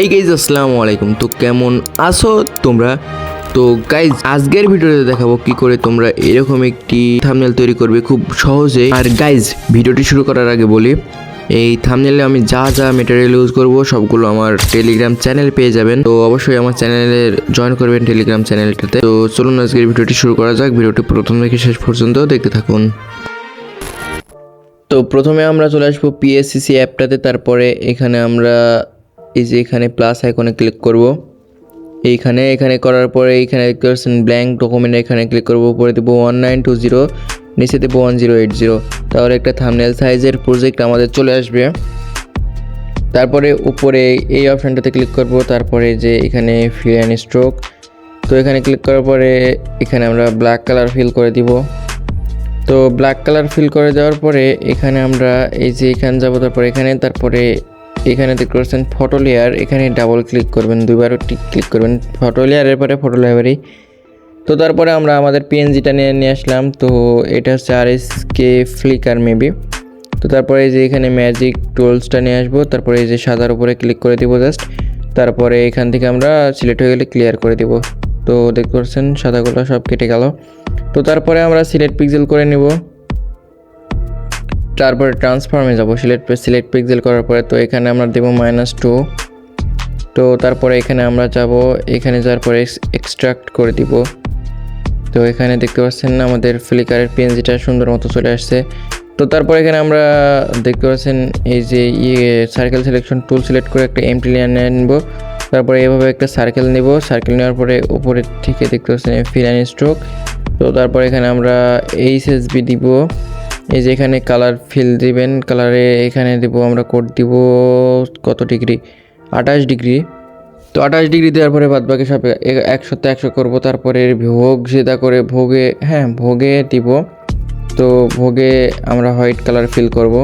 Hey guys আসসালামু আলাইকুম। তো কেমন আছো তোমরা? তো গাইজ আজকের ভিডিওতে দেখাবো কি করে তোমরা এরকম একটি থামনেল তৈরি করবে খুব সহজে। আর গাইজ ভিডিওটি শুরু করার আগে বলি, এই থামনেলে আমি যা যা মেটেরিয়াল ইউজ করব সবগুলো আমার টেলিগ্রাম চ্যানেল পেয়ে যাবেন। তো অবশ্যই আমার চ্যানেলে জয়েন করবেন টেলিগ্রাম চ্যানেলটাতে তো চলুন আজকের ভিডিওটি শুরু করা যাক। ভিডিওটি প্রথম থেকে শেষ পর্যন্ত দেখতে থাকুন। তো প্রথমে আমরা চলে আসব পিএসসিসি অ্যাপটাতে তারপরে এখানে আমরা এই যে এখানে প্লাস আইকনে ক্লিক করব। এইখানে, এখানে করার পরে এইখানে দেখতে ব্ল্যাঙ্ক ডকুমেন্ট এখানে ক্লিক করব। উপরে দেবো ওয়ান নাইন টু জিরো নিচে দেবো ওয়ান জিরো এইট জিরো তাহলে একটা থামনেল সাইজের প্রজেক্ট আমাদের চলে আসবে। তারপরে উপরে এই অপশানটাতে ক্লিক করব। তারপরে যে এখানে ফিল অ্যান্ড স্ট্রোক তো এখানে ক্লিক করার পরে এখানে আমরা ব্ল্যাক কালার ফিল করে দিব। তো ব্ল্যাক কালার ফিল করে দেওয়ার পরে এখানে আমরা এই যে এখানে যাব, তারপরে এখানে, তারপরে এখানে দেখতে পাচ্ছেন ফটো লেয়ার এখানে ডাবল ক্লিক করবেন, দুইবার ক্লিক করবেন ফটো লেয়ারের পরে ফটো লেয়ারই তো তারপরে আমরা আমাদের পিএনজিটা নিয়ে নিয়ে আসলাম। তো এটা হচ্ছে R S K flicker maybe তো তারপরে এই যে এখানে ম্যাজিক টুলসটা নিয়ে আসব। তারপরে এই যে সাদার উপরে ক্লিক করে দিব জাস্ট তারপরে এখান থেকে আমরা সিলেক্ট হয়ে গেলে ক্লিয়ার করে দিব। তো দেখতে পাচ্ছেন সাদাগুলো সব কেটে গেল। তো তারপরে আমরা সিলেক্ট পিক্সেল করে নেব। তারপরে ট্রান্সফর্মে যাব সিলেক্ট সিলেক্ট পিক্সেল করার পরে তো এখানে আমরা দেব মাইনাস টু তো তারপরে এখানে আমরা যাব, এখানে যাওয়ার পরে এক্সট্রাক্ট করে দিব। তো এখানে দেখতে পাচ্ছেন না আমাদের ফ্লিকারের পিএনজিটা সুন্দর মতো চলে আসছে। তো তারপর এখানে আমরা দেখতে পাচ্ছেন এই যে ইয়ে সার্কেল সিলেকশন টুল সিলেক্ট করে একটা এমটি নিয়ে নেব। তারপরে এভাবে একটা সার্কেল নেব সার্কেল নেওয়ার পরে উপরের থেকে দেখতে পাচ্ছেন ফিল স্ট্রোক তো তারপর এখানে আমরা এইচ এস বি দিব। এই যে এখানে কালার ফিল দিবেন কালারে এখানে দেবো, আমরা কোড দিব কত ডিগ্রি আঠাশ ডিগ্রি তো আঠাশ ডিগ্রি দেওয়ার পরে বাদ বাকি সব একশোতে একশো করব, তারপরে ভোগ সেটা করে ভোগে হ্যাঁ ভোগে দিব। তো ভোগে আমরা হোয়াইট কালার ফিল করব।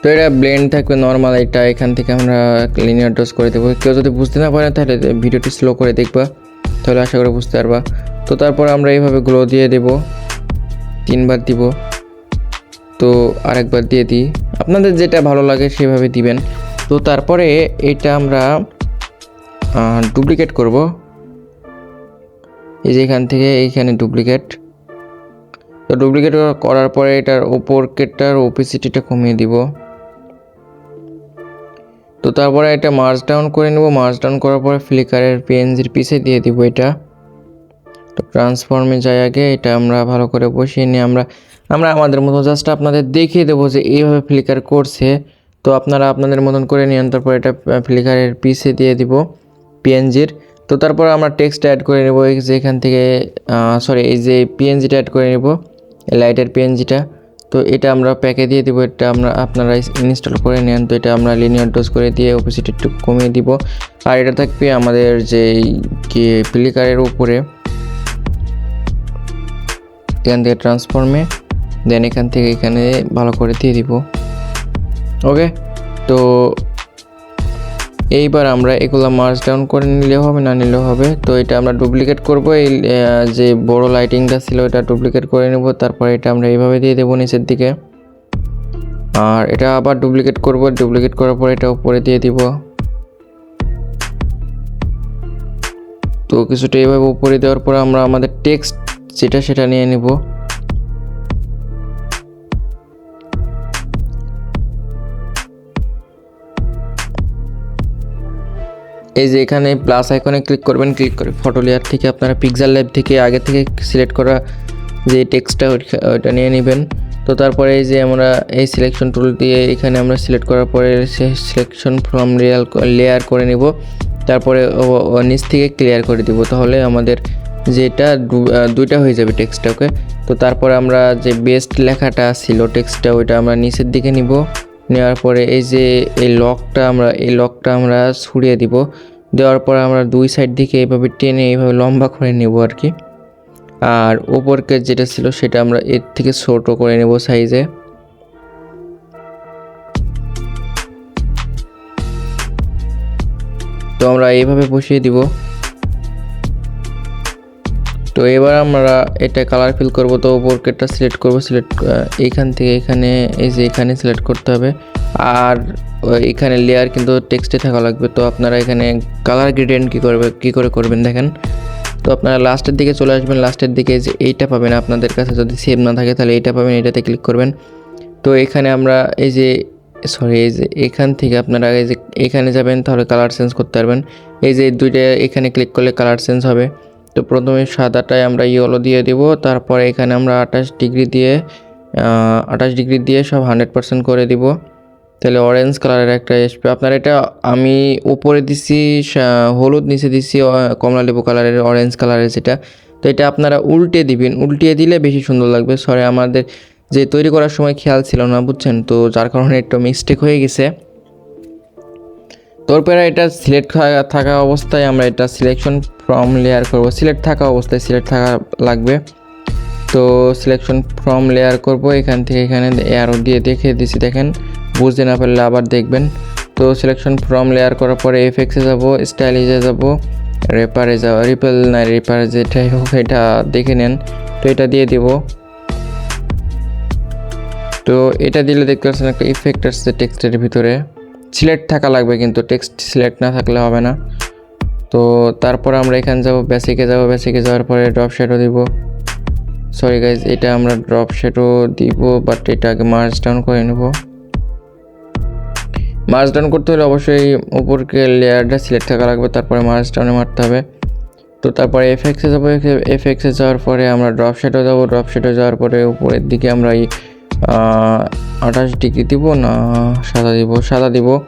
তো এটা ব্লেন্ড থাকবে নর্মাল এটা এখান থেকে আমরা লিনিয়ার ডোজ করে দেবো। কেউ যদি বুঝতে না পারে, তাহলে ভিডিওটি স্লো করে দেখবা, তাহলে আশা করে বুঝতে পারবা। তো তারপর আমরা এইভাবে গ্লো দিয়ে দেব। তিনবার দিব। তো আরেকবার দিয়ে দিই। আপনাদের যেটা ভালো লাগে সেভাবে দিবেন। তো তারপরে এটা আমরা ডুপ্লিকেট করব। এই যে এখান থেকে এইখানে ডুপ্লিকেট। তো ডুপ্লিকেট করার পরে এটার ওপর কেটটার ওপিসিটিটা কমিয়ে দিব। তো তারপরে এটা মার্জ ডাউন করে নেব। মার্জ ডাউন করার পরে ফ্লিকারের পিএনজির পিছে দিয়ে দিব এটা। তো ট্রান্সফর্মে যাই আগে, এটা আমরা ভালো করে বসিয়ে নিয়ে আমরা আমরা আমাদের মতো জাস্ট আপনাদের দেখিয়ে দেবো যে এইভাবে ফ্লিকার করছে। তো আপনারা আপনাদের মতন করে নিন তারপর এটা ফ্লিকারের পিসে দিয়ে দিব পিএনজির তো তারপর আমরা টেক্সট অ্যাড করে নেব, এই যে এখান থেকে সরি এই যে পিএনজিটা অ্যাড করে নেব লাইটের পিএনজিটা তো এটা আমরা প্যাকে দিয়ে দিব, এটা আমরা আপনারা ইনস্টল করে নেন। তো এটা আমরা লিনিয়ার ডোজ করে দিয়ে অপোজিট একটু কমিয়ে দিব। আর এটা থাকবে আমাদের যে কি ফ্লিকারের উপরে। এখান থেকে ট্রান্সফর্মে দেন এখান থেকে এখানে ভালো করে দিয়ে দিব। ওকে তো এইবার আমরা এগুলো মার্চ ডাউন করে নিলেও হবে, না নিলেও হবে। তো এটা আমরা ডুপ্লিকেট করব। এই যে বড় লাইটিংটা ছিল, এটা ডুপ্লিকেট করে নেব। তারপরে এটা আমরা এইভাবে দিয়ে দেবো নিচের দিকে। আর এটা আবার ডুপ্লিকেট করব। ডুপ্লিকেট করার পর এটা উপরে দিয়ে দিব। তো কিছুটা এইভাবে উপরে দেওয়ার পর আমরা আমাদের টেক্সট যেটা সেটা নিয়ে নিব। এই যে এখানে প্লাস আইকনে ক্লিক করবেন ক্লিক করে ফটো লেয়ার থেকে আপনারা পিক্সেল ল্যাব থেকে আগে থেকে সিলেক্ট করা যে টেক্সটটা ওইটা নিয়ে নেবেন। তো তারপরে এই যে আমরা এই সিলেকশন টুল দিয়ে এখানে আমরা সিলেক্ট করার পরে সিলেকশন ফ্রম রিয়াল লেয়ার করে নিব। তারপরে নিচ থেকে ক্লিয়ার করে দিব। তাহলে আমাদের দু- আহ, দুইটা হয়ে যাবে টেক্সটটা ওকে তো তারপরে আমরা যে বেস্ট লেখাটা ছিল টেক্সটটা ওইটা আমরা নিচের দিকে নিব। নেওয়ার পরে এই যে এই লকটা আমরা এই লকটা আমরা ছুড়িয়ে দিব। দেওয়ার পরে আমরা দুই সাইড দিকে এইভাবে টেনে এইভাবে লম্বা করে নেব আর কি। আর ওপরকে যেটা ছিল সেটা আমরা এর থেকে ছোট করে নেব সাইজে তো আমরা এইভাবে বসিয়ে দিব। তো এবার আমরা এটা কালার ফিল করব, তো বোরকেটটা সিলেক্ট করব সিলেক্ট এইখান থেকে এখানে, এই যে এখানে সিলেক্ট করতে হবে। আর এখানে লেয়ার কিন্তু টেক্সটে থাকা লাগবে, তো আপনারা এখানে কালার গ্রেডিয়েন্ট কী করবে, কী করে করবেন দেখেন। তো আপনারা লাস্টের দিকে চলে আসবেন লাস্টের দিকে যে এইটা পাবেন আপনাদের কাছে, যদি সেভ না থাকে তাহলে এইটা পাবেন, এটাতে ক্লিক করবেন। তো এখানে আমরা এই যে সরি এই যে এখান থেকে আপনারা এই যে এখানে যাবেন, তাহলে কালার চেঞ্জ করতে পারবেন। এই যে দুইটা এখানে ক্লিক করলে কালার চেঞ্জ হবে। তো প্রথমে সাদাটায় আমরা ইয়েলো দিয়ে দিব, তারপরে এখানে আমরা আঠাশ ডিগ্রি দিয়ে আঠাশ ডিগ্রি দিয়ে সব হান্ড্রেড পার্সেন্ট করে দিব। তাহলে অরেঞ্জ কালারের একটা আসবে আপনার এটা আমি উপরে দিছি হলুদ, নিচে দিছি কমলা লেবু কালারের অরেঞ্জ কালারের যেটা। তো এটা আপনারা উল্টে দিবেন উল্টিয়ে দিলে বেশি সুন্দর লাগবে। সরি আমাদের যে তৈরি করার সময় খেয়াল ছিল না, বুঝছেন? তো যার কারণে একটু মিস্টেক হয়ে গেছে। তারপরে এটা সিলেক্ট থাকা অবস্থায় আমরা এটা সিলেকশন ফর্ম লেয়ার করব। সিলেক্ট থাকা অবস্থায় সিলেক্ট থাকা লাগবে। তো সিলেকশন ফর্ম লেয়ার করব। এখান থেকে এখানে এয়ারও দিয়ে দেখে দিছি, দেখেন। বুঝতে না পারলে আবার দেখবেন। তো সিলেকশন ফর্ম লেয়ার করার পরে এফেক্সে যাব স্টাইলিজে যাব রেপারে যাব রিপেল না রেপার যেটাই হোক, এটা দেখে নেন। তো এটা দিয়ে দিব। তো এটা দিলে দেখতে পাচ্ছেন একটা ইফেক্ট আসছে টেক্সটের ভিতরে। সিলেক্ট থাকা লাগবে কিন্তু টেক্সট সিলেক্ট না থাকলে হবে না। তো তারপর আমরা এখানে যাব বেসিকে যাব বেসিকে যাওয়ার পরে ড্রপ শ্যাডো দিব। সরি গাইজ এটা আমরা ড্রপ শ্যাডো দিব বাট এটা আগে মার্চ ডাউন করে নেব। মার্চ ডাউন করতে হলে অবশ্যই উপরকে লেয়ারটা সিলেক্ট থাকা লাগবে, তারপরে মার্চ ডাউনে মারতে হবে। তো তারপরে এফএক্সে যাব এফএক্সে যাওয়ার পরে আমরা ড্রপ শ্যাডো যাব ড্রপ শ্যাডো যাওয়ার পরে উপরের দিকে আমরা এই আঠাশ ডিগ্রি দিব না সাদা দিব সাদা দিব।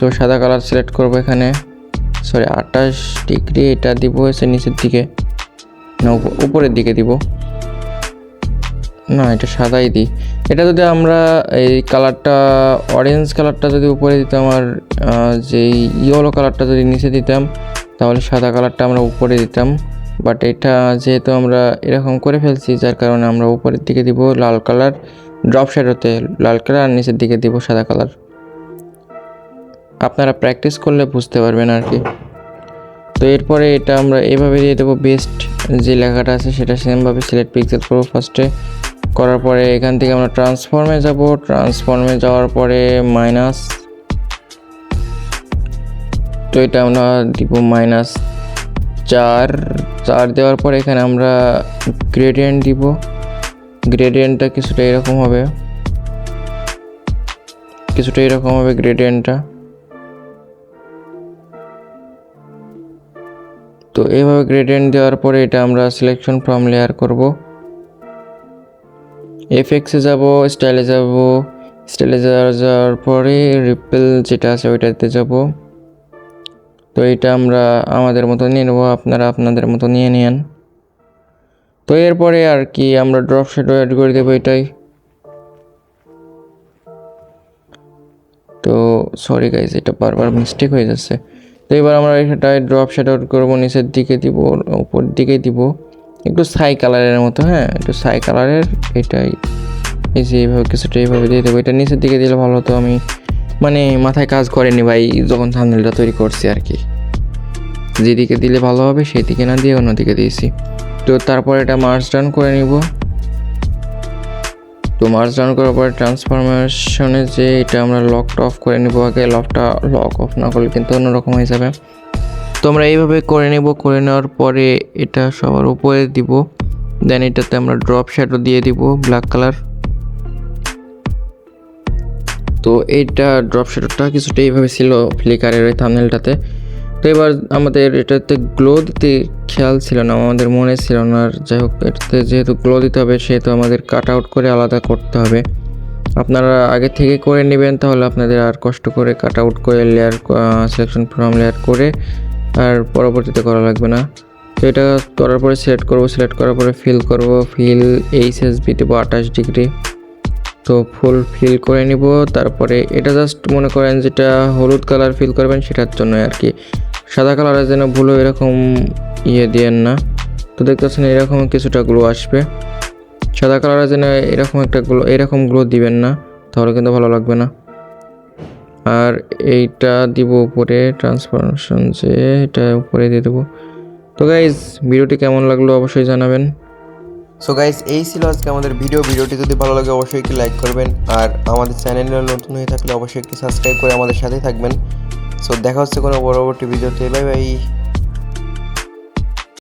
তো সাদা কালার সিলেক্ট করব এখানে। সরি আঠাশ ডিগ্রি এটা দিব এসে নিচের দিকে। না, উপ- উপরের দিকে দিব। না, এটা সাদাই দিই। এটা যদি আমরা এই কালারটা অরেঞ্জ কালারটা যদি উপরে দিতাম আর যেই ইয়েলো কালারটা যদি নিচে দিতাম, তাহলে সাদা কালারটা আমরা উপরে দিতাম। বাট এটা যেহেতু আমরা এরকম করে ফেলছি, যার কারণে আমরা উপরের দিকে দিব লাল কালার ড্রপ শ্যাডোতে লাল কালার আর নিচের দিকে দিব সাদা কালার। আপনারা প্র্যাকটিস করলে বুঝতে পারবেন আর কি। তো এরপরে এটা আমরা এভাবে দিয়ে দেবো বেস্ট যে লেখাটা আছে সেটা সেমভাবে সিলেক্ট পিক্সেল করব ফার্স্টে করার পরে এখান থেকে আমরা ট্রান্সফর্মে যাব। ট্রান্সফর্মে যাওয়ার পরে মাইনাস তো এটা আমরা দিব মাইনাস চার। চার দেওয়ার পরে এখানে আমরা গ্রেডিয়েন্ট দিব। গ্রেডিয়েন্টটা কিছুটা এরকম হবে। কিছুটা এরকম হবে গ্রেডিয়েন্টটা তো এইভাবে গ্রেডিয়েন্ট দেওয়ার পরে এটা আমরা সিলেকশন ফ্রম লেয়ার করব। এফএক্সে যাব স্টাইলে যাব স্টাইলে যাওয়ার পরে রিপেল যেটা আছে ওইটাতে যাব। তো এটা আমরা আমাদের মতো নিয়ে নেব, আপনারা আপনাদের মতো নিয়ে নেন। তো এরপরে আর কি আমরা ড্রপ শ্যাডো অ্যাড করে দেবো এটাই। তো সরি গাইজ এটা বারবার মিস্টেক হয়ে যাচ্ছে। তো এবার আমরা এটাই ড্রপ শ্যাডো করব, নিচের দিকে দিব, উপর দিকে দিব। একটু সাই কালারের মতো হ্যাঁ একটু সাই কালারের এটাই। এই যে এইভাবে কিছুটা এইভাবে দিয়ে দেবো। এটা নিচের দিকে দিলে ভালো হতো, আমি মানে মাথায় কাজ করেনি ভাই, যখন থামনেলটা তৈরি করছি আর কি। যেদিকে দিলে ভালো হবে সেই দিকে না দিয়ে অন্যদিকে দিয়েছি। তো তারপর এটা মার্চ ডাউন করে নিব। তো মার্চ ডাউন করার পরে ট্রান্সফরমেশনে যে এটা আমরা লকটা অফ করে নিব আগে লকটা লক অফ না করলে কিন্তু অন্যরকম হয়ে যাবে। তো আমরা এইভাবে করে নেব, করে নেওয়ার পরে এটা সবার উপরে দিব। দেন এটাতে আমরা ড্রপ শ্যাডো দিয়ে দিব ব্ল্যাক কালার তো এইটা ড্রপ শ্যাডোটা কিছুটা এইভাবে ছিল ফ্লিকারের ওই থামনেলটাতে তো এবার আমাদের এটাতে গ্লো দিতে খেয়াল ছিল না, আমাদের মনে ছিল না। আর যাই হোক, এটাতে যেহেতু গ্লো দিতে হবে, সেহেতু আমাদের কাট আউট করে আলাদা করতে হবে। আপনারা আগে থেকে করে নেবেন, তাহলে আপনাদের আর কষ্ট করে কাট আউট করে লেয়ার সিলেকশন ফর্ম লেয়ার করে আর পরবর্তীতে করা লাগবে না। তো এটা করার পরে সিলেক্ট করব সিলেক্ট করার পরে ফিল করব ফিল এইচ এস বি দেবো আঠাশ ডিগ্রি তো ফুল ফিল করে নিব, তারপরে এটা জাস্ট মনে করেন যেটা হলুদ কালার ফিল করবেন, সেটার জন্য আর কি। সাদা কালারের যেন ভুলো এরকম ইয়ে দিয়েন না। তো দেখতে পাচ্ছেন এরকম কিছুটা গ্লো আসবে। সাদা কালারের যেন এরকম একটা গ্লো এরকম গ্লো দিবেন না, তাহলে কিন্তু ভালো লাগবে না। আর এইটা দিব উপরে ট্রান্সফরমেশন যে এটা উপরে দিয়ে দেবো। তো গাইজ ভিডিওটি কেমন লাগল অবশ্যই জানাবেন। সো গাইজ এই ছিল আজকে আমাদের ভিডিও ভিডিওটি যদি ভালো লাগে, অবশ্যই একটি লাইক করবেন। আর আমাদের চ্যানেলে নতুন হয়ে থাকলে অবশ্যই একটি সাবস্ক্রাইব করে আমাদের সাথেই থাকবেন। সো দেখা হচ্ছে কোনো পরবর্তী ভিডিওতে। Bye bye.